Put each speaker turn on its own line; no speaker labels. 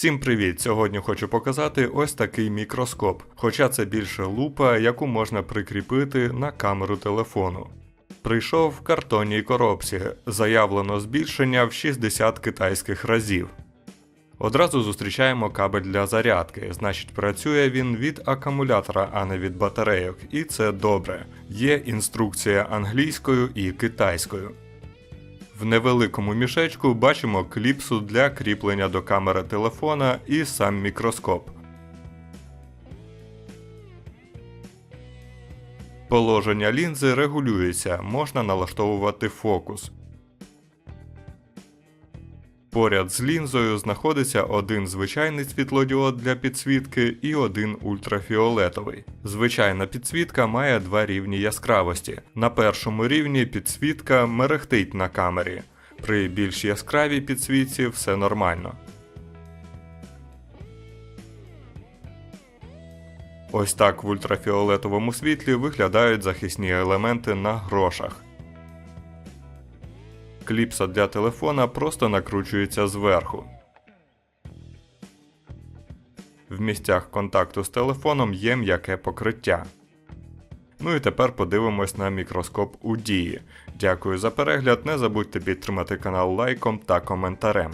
Всім привіт! Сьогодні хочу показати ось такий мікроскоп, хоча це більше лупа, яку можна прикріпити на камеру телефону. Прийшов в картонній коробці, заявлено збільшення в 60 китайських разів. Одразу зустрічаємо кабель для зарядки, значить працює він від акумулятора, а не від батарейок, і це добре. Є інструкція англійською і китайською. В невеликому мішечку бачимо кліпсу для кріплення до камери телефона і сам мікроскоп. Положення лінзи регулюється, можна налаштовувати фокус. Поряд з лінзою знаходиться один звичайний світлодіод для підсвітки і один ультрафіолетовий. Звичайна підсвітка має два рівні яскравості. На першому рівні підсвітка мерехтить на камері. При більш яскравій підсвітці все нормально. Ось так в ультрафіолетовому світлі виглядають захисні елементи на грошах. Кліпса для телефона просто накручується зверху. В місцях контакту з телефоном є м'яке покриття. Ну і тепер подивимось на мікроскоп у дії. Дякую за перегляд. Не забудьте підтримати канал лайком та коментарем.